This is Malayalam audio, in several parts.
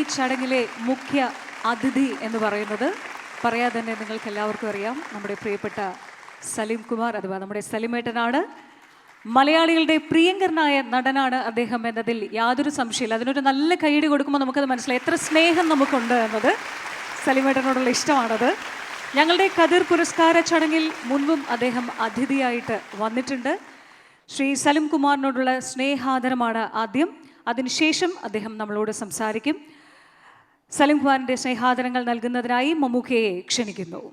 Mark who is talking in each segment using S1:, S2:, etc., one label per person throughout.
S1: ഈ ചടങ്ങിലെ മുഖ്യ അതിഥി എന്ന് പറയുന്നത് പറയാതെ തന്നെ നിങ്ങൾക്ക് എല്ലാവർക്കും അറിയാം. നമ്മുടെ പ്രിയപ്പെട്ട സലീം കുമാർ അഥവാ നമ്മുടെ സലിമേട്ടനാണ്. മലയാളികളുടെ പ്രിയങ്കരനായ നടനാണ് അദ്ദേഹം എന്നതിൽ യാതൊരു സംശയമില്ല. അതിനൊരു നല്ല കൈയടി കൊടുക്കുമ്പോൾ നമുക്കത് മനസ്സിലായി. എത്ര സ്നേഹം നമുക്കുണ്ട് എന്നത് സലിമേട്ടനോടുള്ള ഇഷ്ടമാണത്. ഞങ്ങളുടെ കതിർ പുരസ്കാര ചടങ്ങിൽ മുൻപും അദ്ദേഹം അതിഥിയായിട്ട് വന്നിട്ടുണ്ട്. ശ്രീ സലിം കുമാറിനോടുള്ള സ്നേഹാദരമാണ് ആദ്യം. അതിനുശേഷം അദ്ദേഹം നമ്മളോട് സംസാരിക്കും. സലിം കുമാറിന്റെ സ്നേഹാദരങ്ങൾ നൽകുന്നതിനായി മമ്മൂക്കയെ ക്ഷണിക്കുന്നു.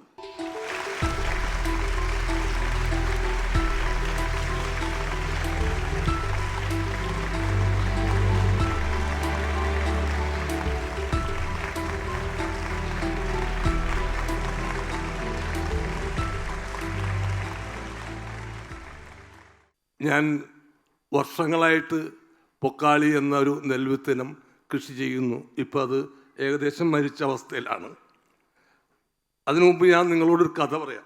S2: ഞാൻ വർഷങ്ങളായിട്ട് പൊക്കാളി എന്നൊരു നെൽവിത്തിനം കൃഷി ചെയ്യുന്നു. ഇപ്പോൾ അത് ഏകദേശം മരിച്ച അവസ്ഥയിലാണ്. അതിനു മുമ്പ് ഞാൻ നിങ്ങളോടൊരു കഥ പറയാം.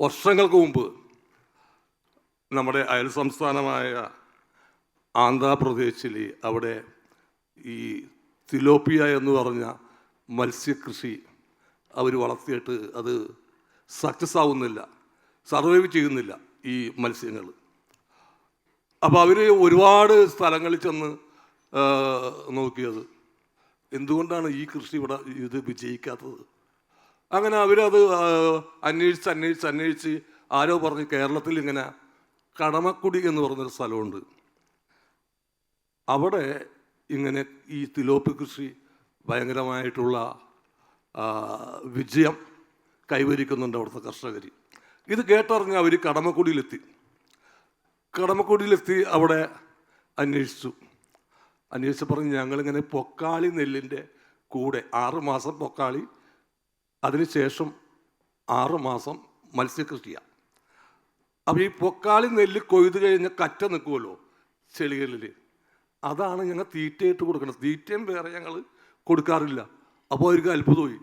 S2: വർഷങ്ങൾക്ക് മുമ്പ് നമ്മുടെ അയൽ സംസ്ഥാനമായ ആന്ധ്രാപ്രദേശിൽ അവിടെ ഈ തിലോപ്പിയ എന്ന് പറഞ്ഞ മത്സ്യകൃഷി അവർ വളർത്തിയിട്ട് അത് സക്സസ് ആവുന്നില്ല. സർവൈവ് ചെയ്യുന്നില്ല. ഈ മത്സ്യങ്ങൾ. അപ്പോൾ അവർ ഒരുപാട് സ്ഥലങ്ങളിൽ ചെന്ന് നോക്കിയത്. എന്തുകൊണ്ടാണ് ഈ കൃഷി ഇവിടെ ഇത് വിജയിക്കാത്തത്? അങ്ങനെ അവരത് അന്വേഷിച്ച് അന്വേഷിച്ച് അന്വേഷിച്ച് ആരോ പറഞ്ഞ് കേരളത്തിൽ ഇങ്ങനെ കടമക്കുടി എന്ന് പറഞ്ഞൊരു സ്ഥലമുണ്ട്. അവിടെ ഇങ്ങനെ ഈ തിലോപ്പി കൃഷി ഭയങ്കരമായിട്ടുള്ള വിജയം കൈവരിക്കുന്നുണ്ട് അവിടുത്തെ കർഷകർ ഇത് കേട്ടറിഞ്ഞ് അവർ കടമക്കുടിയിലെത്തി. കടമക്കുടിയിലെത്തി അവിടെ അന്വേഷിച്ചു. അന്വേഷിച്ച് പറഞ്ഞ് ഞങ്ങളിങ്ങനെ പൊക്കാളി നെല്ലിന്റെ കൂടെ ആറുമാസം പൊക്കാളി അതിനുശേഷം ആറ് മാസം മത്സ്യകൃഷിയാണ് അപ്പോൾ ഈ പൊക്കാളി നെല്ല് കൊയ്ത് കഴിഞ്ഞ് കറ്റ നിൽക്കുമല്ലോ ചെളികളിൽ അതാണ് ഞങ്ങൾ തീറ്റയിട്ട് കൊടുക്കുന്നത് തീറ്റയും വേറെ ഞങ്ങൾ കൊടുക്കാറില്ല. അപ്പോൾ അവർക്ക് അത്ഭുതമായി.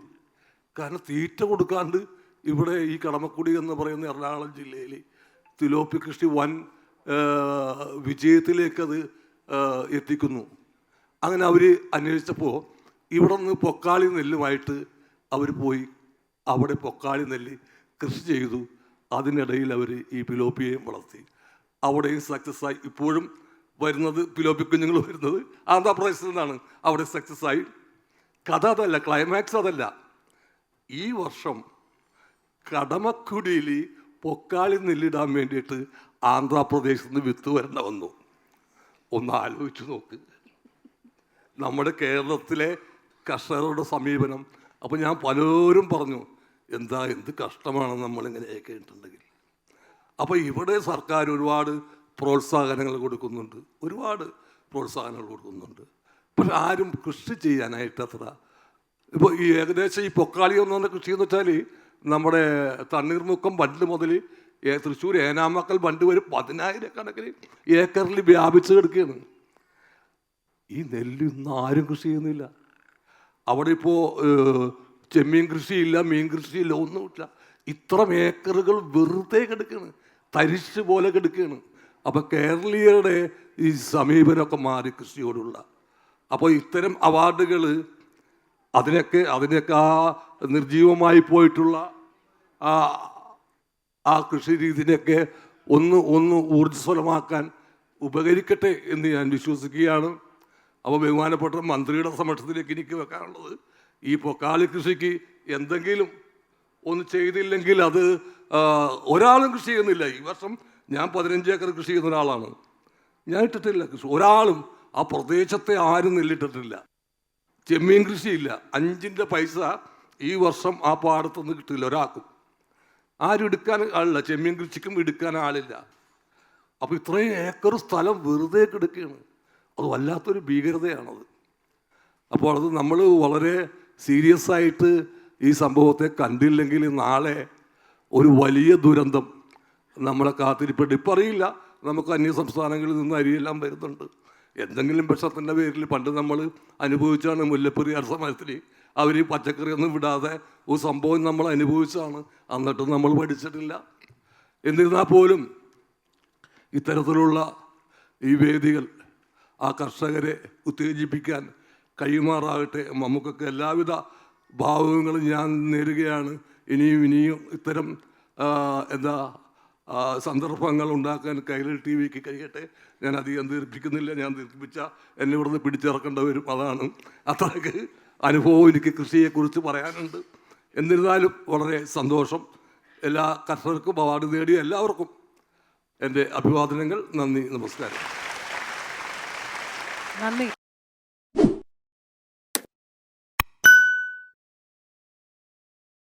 S2: കാരണം തീറ്റ കൊടുക്കാണ്ട് ഇവിടെ ഈ കടമക്കുടി എന്ന് പറയുന്ന എറണാകുളം ജില്ലയിൽ തിലോപ്പി കൃഷി വൻ വിജയത്തിലേക്കത് എത്തിക്കുന്നു. അങ്ങനെ അവർ അന്വേഷിച്ചപ്പോൾ ഇവിടെ നിന്ന് പൊക്കാളി നെല്ലുമായിട്ട് അവർ പോയി. അവിടെ പൊക്കാളി നെല്ല് കൃഷി ചെയ്തു. അതിനിടയിൽ അവർ ഈ പിലോപ്പിയെയും വളർത്തി. അവിടെയും സക്സസ് ആയി. ഇപ്പോഴും വരുന്നത് പിലോപ്പി കുഞ്ഞുങ്ങൾ വരുന്നത് ആന്ധ്രാപ്രദേശിൽ നിന്നാണ്. അവിടെ സക്സസ് ആയി. കഥ അതല്ല ക്ലൈമാക്സ് അതല്ല. ഈ വർഷം കടമക്കുടിയിൽ പൊക്കാളി നെല്ലിടാൻ വേണ്ടിയിട്ട് ആന്ധ്രാപ്രദേശിൽ നിന്ന് വിത്ത് വരേണ്ട വന്നു. ഒന്ന് ആലോചിച്ച് നോക്ക്. നമ്മുടെ കേരളത്തിലെ കർഷകരുടെ സമീപനം. അപ്പോൾ ഞാൻ പലരും പറഞ്ഞു എന്താ എന്ത് കഷ്ടമാണ് നമ്മളിങ്ങനെയൊക്കെ ഇട്ടുണ്ടെങ്കിൽ അപ്പോൾ ഇവിടെ സർക്കാർ ഒരുപാട് പ്രോത്സാഹനങ്ങൾ കൊടുക്കുന്നുണ്ട്. ഒരുപാട് പ്രോത്സാഹനങ്ങൾ കൊടുക്കുന്നുണ്ട്. പക്ഷെ ആരും കൃഷി ചെയ്യാനായിട്ട് അത്ര ഇപ്പോൾ ഈ ഏകദേശം ഈ പൊക്കാളി ഒന്നും കൃഷി എന്ന് വെച്ചാൽ നമ്മുടെ തണ്ണീർമുക്കം ബണ്ട് മുതൽ തൃശ്ശൂർ ഏനാമക്കൽ ബണ്ട് വരെ പതിനായിരക്കണക്കിന് ഏക്കറിൽ വ്യാപിച്ച് കിടക്കുകയാണ്. ഈ നെല്ല് ഇന്ന് ആരും കൃഷി ചെയ്യുന്നില്ല. അവിടെ ഇപ്പോൾ ചെമ്മീൻ കൃഷിയില്ല മീൻ കൃഷിയില്ല ഒന്നുമില്ല. ഇത്ര ഏക്കറുകൾ വെറുതെ കിടക്കുകയാണ്. തരിശ് പോലെ കിടക്കുകയാണ്. അപ്പോൾ കേരളീയരുടെ ഈ സമീപനമൊക്കെ മാറി കൃഷിയോടുള്ള. അപ്പോൾ ഇത്തരം അവാർഡുകൾ അതിനൊക്കെ അതിനൊക്കെ ആ നിർജീവമായി പോയിട്ടുള്ള ആ ആ കൃഷി രീതിനെയൊക്കെ ഒന്ന് ഒന്ന് ഊർജസ്വലമാക്കാൻ ഉപകരിക്കട്ടെ എന്ന് ഞാൻ വിശ്വസിക്കുകയാണ്. അപ്പോൾ ബഹുമാനപ്പെട്ട മന്ത്രിയുടെ സമക്ഷത്തിലേക്ക് എനിക്ക് വെക്കാനുള്ളത് ഈ പൊക്കാളി കൃഷിക്ക് എന്തെങ്കിലും ഒന്ന് ചെയ്തില്ലെങ്കിൽ അത് ഒരാളും കൃഷി ചെയ്യുന്നില്ല. ഈ വർഷം ഞാൻ പതിനഞ്ച് ഏക്കർ കൃഷി ചെയ്യുന്ന ഒരാളാണ്. ഞാൻ ഇട്ടിട്ടില്ല കൃഷി. ഒരാളും ആ പ്രദേശത്തെ ആരും നെല്ലിട്ടിട്ടില്ല. ചെമ്മീൻ കൃഷിയില്ല. അഞ്ചിന്റെ പൈസ ഈ വർഷം ആ പാടത്തുനിന്ന് കിട്ടില്ല ഒരാൾക്കും. ആരും എടുക്കാൻ ആളില്ല. ചെമ്മീൻ കൃഷിക്കും എടുക്കാൻ ആളില്ല. അപ്പോൾ ഇത്രയും ഏക്കർ സ്ഥലം വെറുതെ കിടക്കുകയാണ്. അത് വല്ലാത്തൊരു ഭീകരതയാണത്. അപ്പോൾ അത് നമ്മൾ വളരെ സീരിയസ് ആയിട്ട് ഈ സംഭവത്തെ കണ്ടില്ലെങ്കിൽ നാളെ ഒരു വലിയ ദുരന്തം നമ്മളെ കാത്തിരിപ്പുണ്ട്. ഇപ്പം അറിയില്ല. നമുക്ക് അന്യ സംസ്ഥാനങ്ങളിൽ നിന്ന് അരിയെല്ലാം വരുന്നുണ്ട്. എന്തെങ്കിലും വിഷത്തിന്റെ പേരിൽ പണ്ട് നമ്മൾ അനുഭവിച്ചാണ് മുല്ലപ്പെരിയാർ സമയത്തിൽ അവർ ഈ പച്ചക്കറി ഒന്നും വിടാതെ ഒരു സംഭവം നമ്മൾ അനുഭവിച്ചാണ് എന്നിട്ട് നമ്മൾ പഠിച്ചിട്ടില്ല. എന്നിരുന്നാൽ പോലും ഇത്തരത്തിലുള്ള ഈ വേദികൾ ആ കർഷകരെ ഉത്തേജിപ്പിക്കാൻ കഴിയുമാറാകട്ടെ. നമുക്കൊക്കെ എല്ലാവിധ ഭാവങ്ങളും ഞാൻ നേരുകയാണ്. ഇനിയും ഇനിയും ഇത്തരം എന്താ സന്ദർഭങ്ങൾ ഉണ്ടാക്കാൻ കൈരൾ ടി വിക്ക് കഴിയട്ടെ. ഞാൻ അധികം ദീർഘിപ്പിക്കുന്നില്ല ഞാൻ ദീർഘിപ്പിച്ച എന്നെ ഇവിടുന്ന് പിടിച്ചിറക്കേണ്ട അതാണ് അത്രയ്ക്ക് അനുഭവം എനിക്ക് കൃഷിയെക്കുറിച്ച് പറയാനുണ്ട്. എന്നിരുന്നാലും വളരെ സന്തോഷം. എല്ലാ കർഷകർക്കും അവാർഡ് നേടിയ എല്ലാവർക്കും എന്റെ അഭിവാദനങ്ങൾ. നന്ദി. നമസ്കാരം.
S1: നന്ദി.